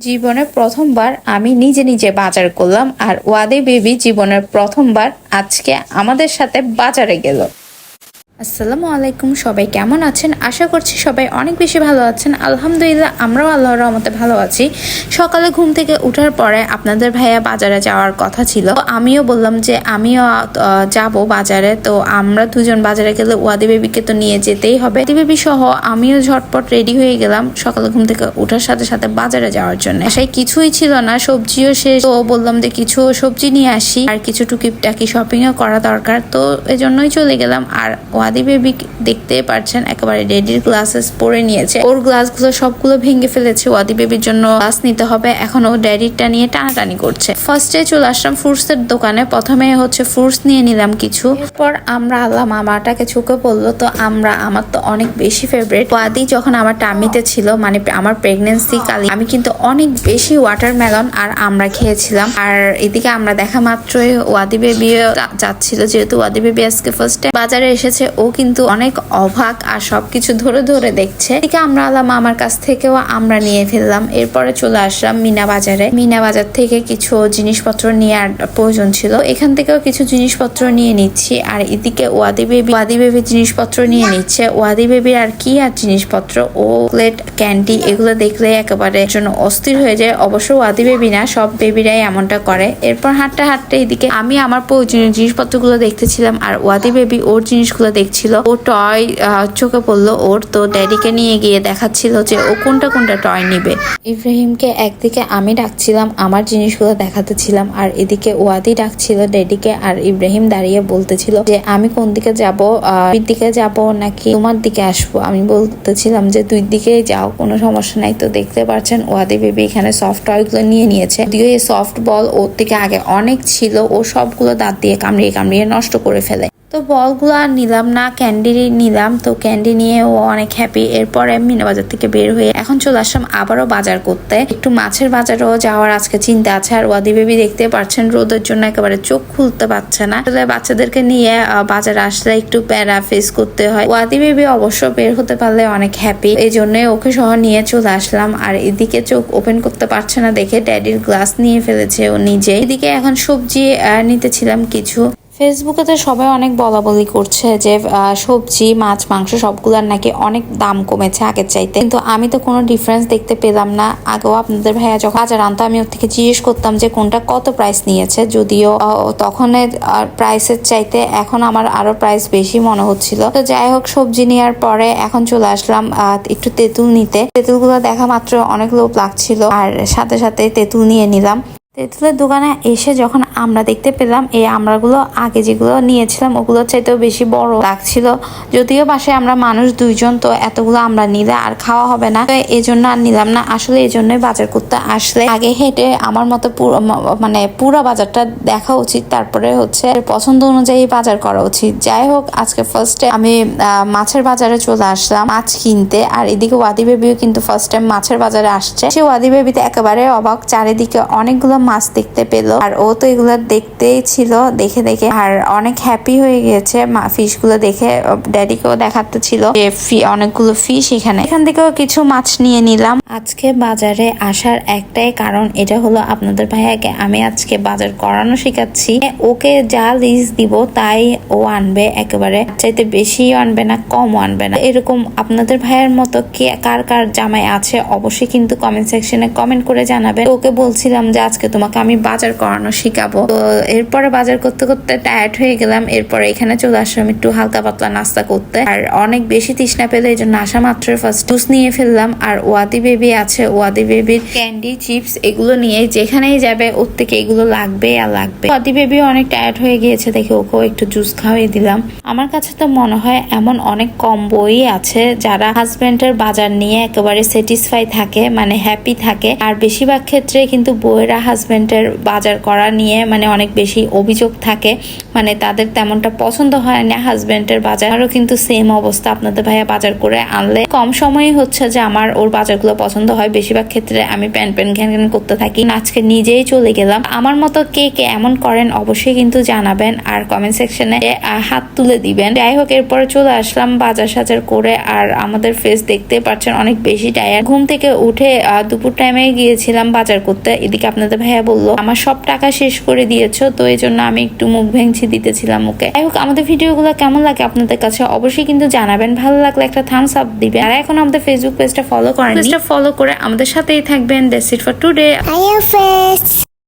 জীবনে প্রথমবার আমি নিজে নিজে বাজার করলাম আর ওয়াদে বেবি জীবনের প্রথমবার আজকে আমাদের সাথে বাজারে গেল। আসসালামু আলাইকুম, সবাই কেমন আছেন? আশা করছি সবাই অনেক বেশি ভালো আছেন। আলহামদুলিল্লাহ, আমরাও আল্লাহর রহমতে ভালো আছি। সকালে ঘুম থেকে উঠার পরে আপনাদের ভাইয়া বাজারে যাওয়ার কথা ছিল। আমিও বললাম যে আমিও যাব বাজারে। তো আমরা দুজন বাজারে গেলে ওয়াদি বেবিকে তো নিয়ে যেতেই হবে। ওয়াদি বেবি সহ আমিও ঝটপট রেডি হয়ে গেলাম সকালে ঘুম থেকে ওঠার সাথে সাথে বাজারে যাওয়ার জন্য। সেই কিছুই ছিল না, সবজিও শেষ। তো বললাম যে কিছু সবজি নিয়ে আসি। আর কিছু টুকিটাকি শপিংও করা দরকার। তো এজন্যই চলে গেলাম। আর ওয়াদি বেবি দেখতে পারছেন, একেবারে রেডির গ্লাসেস পরে নিয়েছে। ওর গ্লাসগুলো সবগুলো ভেঙে ফেলেছে ওয়াদি বেবির জন্য গ্লাস নিতে হবে। এখন ড্যাডিরটা নিয়ে টানাটানি করছে। ফার্স্টে চলে আসলাম ফ্রুটস এর দোকানে। প্রথমে হচ্ছে ফ্রুটস নিয়ে নিলাম কিছু। পর আমরা আল্লাহ মামাটাকে ছুকে পড়ল তো আমরা, আমার তো অনেক বেশি ফেভারিট ওয়াদি যখন আমার টামিতে ছিল মানে আমার প্রেগনেন্সি কালে, আমি কিন্তু অনেক বেশি ওয়াটারমেলন আর আমরা খেয়েছিলাম। আর এদিকে আমরা দেখা মাত্রই ওয়াদি বেবি যাচ্ছিল, যেহেতু ওয়াদি বেবি আজকে ফার্স্ট বাজারে এসেছে ও কিন্তু অনেক অবাক আর সবকিছু ধরে ধরে দেখছে। এদিকে আমরা আলাম আমার কাছ থেকেও আমরা নিয়ে ফেললাম। এরপরে চলে আসলাম মিনা বাজারে। মিনা বাজার থেকে কিছু জিনিসপত্র নেওয়ার প্রয়োজন ছিল। এখান থেকেও কিছু জিনিসপত্র নিয়ে নিচ্ছি। আর এদিকে ওয়াদি বেবি ওয়াদি বেবি জিনিসপত্র নিয়ে নিচ্ছে। ওয়াদি বেবির আর কি আর জিনিসপত্র? ও প্লেট ক্যান্ডি, এগুলো দেখলে একেবারে জন্য অস্থির হয়ে যায়। অবশ্য ওয়াদি বেবি না, সব বেবিরাই এমনটা করে। এরপর হাঁটতে হাঁটতে এদিকে আমি আমার প্রয়োজনীয় জিনিসপত্রগুলো দেখতেছিলাম। আর ওয়াদি বেবি ওর জিনিসগুলো দেখছিল। ও টয় চোখে পড়ল ওর, তো ড্যাডিকে নিয়ে গিয়ে দেখাচ্ছিল যে ও কোনটা কোনটা টয় নিবে। ইব্রাহিমকে একদিকে আমি ডাকছিলাম, আমার জিনিসগুলো দেখাতেছিলাম, আর এদিকে ওয়াদি ডাকছিল ড্যাডিকে আর ইব্রাহিম দাঁড়িয়ে বলতেছিল যে, আমি কোন দিকে যাব? দিকে যাব নাকি তোমার দিকে আসব? আমি বলতেছিলাম যে, দুই দিকেই যাও, কোনো সমস্যা নাই। তো দেখতে পাচ্ছেন, ওয়াদি বেবি এখানে সফট টয়গুলো নিয়ে নিয়েছে। এই সফট বল ওর থেকে আগে অনেক ছিল, ও সবগুলো দাঁত দিয়ে কামড়িয়ে কামড়িয়ে নষ্ট করে ফেলে। তো বলগুলো আর নিলাম না, ক্যান্ডি নিলাম। তো ক্যান্ডি নিয়ে ও অনেক হ্যাপি এরপরে মিনা বাজার থেকে বের হয়ে এখন চলে আসলাম আবারও বাজার করতে। একটু মাছের বাজারও যাওয়ার আজকে চিন্তা আছে। আর ওয়াদি বেবি দেখতে পাচ্ছেন, রোদের জন্য একেবারে চোখ খুলতে পারছে না। আসলে বাচ্চাদেরকে নিয়ে বাজারে আসলে একটু প্যারা ফেস করতে হয়। ওয়াদি বেবি অবশ্য বের হতে পারলে অনেক হ্যাপি এই জন্য ওকে সহ নিয়ে চলে আসলাম। আর এদিকে চোখ ওপেন করতে পারছে না দেখে ড্যাডির গ্লাস নিয়ে ফেলেছে ও নিজে। এদিকে এখন সবজি নিতেছিলাম কিছু। ফেসবুকে তো সবাই অনেক বলা বলি করছে যে সবজি, মাছ, মাংস সবগুলার নাকি অনেক দাম কমেছে আগের চাইতে। কিন্তু আমি তো কোনো ডিফারেন্স দেখতে পেলাম না। আগেও আপনাদের ভাইয়া যখন বাজার আনতো, আমি ওর থেকে জিজ্ঞেস করতাম যে, কোনটা কত প্রাইস নিয়েছে? যদিও তখনের তখন প্রাইসের চাইতে এখন আমার আরও প্রাইস বেশি মনে হচ্ছিল। তো যাই হোক, সবজি নেওয়ার পরে এখন চলে আসলাম একটু তেঁতুল নিতে। তেঁতুলগুলো দেখা মাত্র অনেক লোভ লাগছিল, আর সাথে সাথে তেঁতুল নিয়ে নিলাম। তেঁতুলের দোকানে এসে যখন আমরা দেখতে পেলাম, এই আমরাগুলো আগে যেগুলো নিয়েছিলাম, ওগুলো চাইতেও বেশি বড় লাগছিল। যদিও বাসায় আমরা মানুষ দুইজন, তো এতগুলো আমরা নিলে আর খাওয়া হবে না। এই জন্য আর নিলাম না। আসলে এই জন্যই বাজার করতে আসলে আগে হেঁটে আমার মতো মানে পুরো বাজারটা দেখা উচিত। তারপরে হচ্ছে পছন্দ অনুযায়ী বাজার করা উচিত। যাই হোক, আজকে ফার্স্টে আমি মাছের বাজারে চলে আসলাম মাছ কিনতে। আর এদিকে ওয়াদি বেবিও কিন্তু ফার্স্ট টাইম মাছের বাজারে আসছে। সে ওয়াদি বেবিতে একেবারে অবাক। চারিদিকে অনেকগুলো মাছ দেখতে পেল। আর ও তো এগুলো দেখতেই ছিল, দেখে দেখে। আর অনেক হ্যাপি হয়ে গিয়েছে ফিশগুলো দেখে। ড্যাডিকেও দেখাতে ছিল অনেকগুলো ফিশ এখানে। এখান থেকেও কিছু মাছ নিয়ে নিলাম। আজকে বাজারে আসার একটাই কারণ এটা হলো আপনাদের ভাইয়াকে। আমি আজকে বাজার করানো শেখাচ্ছি। ওকে যা লিস্ট দিব তাই ও আনবে একেবারে। চাইতে বেশি আনবে না কম আনবে না। এরকম আপনাদের ভাইয়ের মতো কে, কার কার জামাই আছে, অবশ্যই কিন্তু কমেন্ট সেকশনে কমেন্ট করে জানাবে ওকে বলছিলাম যে আজকে তোমাকে আমি বাজার করানো শিখাবো। তো এরপরে বাজার করতে করতে টায়ার্ড হয়ে গেলাম। এরপরে এখানে চলে আসলাম একটু হালকা পাতলা নাস্তা করতে। আর অনেক বেশি তৃষ্ণা পেলে এই জন্য আসা মাত্র ফার্স্ট জুস নিয়ে ফেললাম। আর ওয়াদি বেবি আছে। ওয়াদি বেবির ক্যান্ডি চিপস এগুলো নিয়ে যেখানেই যাবে ওর থেকে এগুলো লাগবে আর লাগবে। ওয়াদি বেবি অনেক টায়ার্ড হয়ে গিয়েছে। দেখে ওকেও একটু জুস খাওয়াই দিলাম। আমার কাছে তো মনে হয় এমন অনেক কম বই আছে যারা হাজবেন্ডের বাজার নিয়ে একেবারে স্যাটিসফাই থাকে মানে হ্যাপি থাকে। আর বেশিরভাগ ক্ষেত্রে কিন্তু বইয়েরা হাজবেন্ড হাজব্যান্ডের বাজার করা নিয়ে মানে অনেক বেশি অভিযোগ থাকে। মানে তাদের তেমনটা পছন্দ হয় না হাজব্যান্ডের বাজার। আরও কিন্তু সেম অবস্থা আপনাদের ভাইয়া বাজার করে আনলে। কম সময়ে হচ্ছে যে আমার ওর বাজারগুলো পছন্দ হয়, বেশিরভাগ ক্ষেত্রে আমি প্যান প্যান ঘ্যান ঘ্যান করতে থাকি। আজকে নিজেই চলে গেলাম। আমার মতো কে কে এমন করেন অবশ্যই কিন্তু জানাবেন আর কমেন্ট সেকশনে হাত তুলে দিবেন। যাই হোক, এরপরে চলে আসলাম বাজার সাজার করে আর আমাদের ফেস দেখতে পাচ্ছেন অনেক বেশি টায়ার ঘুম থেকে উঠে দুপুর টাইমে গিয়েছিলাম বাজার করতে। এদিকে আপনাদের ভাইয়া বলল। আমার সব টাকা শেষ করে দিয়েছ তো এই জন্য আমি একটু মুখ ভেঙচি দিতেছিলাম ওকে। যাই হোক আমাদের ভিডিওগুলো কেমন লাগে আপনাদের কাছে অবশ্যই কিন্তু জানাবেন। ভালো লাগলে একটা থামস আপ দিবেন। আর এখন আমাদের ফেসবুক পেজটা ফলো করেন পেজটা ফলো করে আমাদের সাথেই থাকবেন। That's it for today.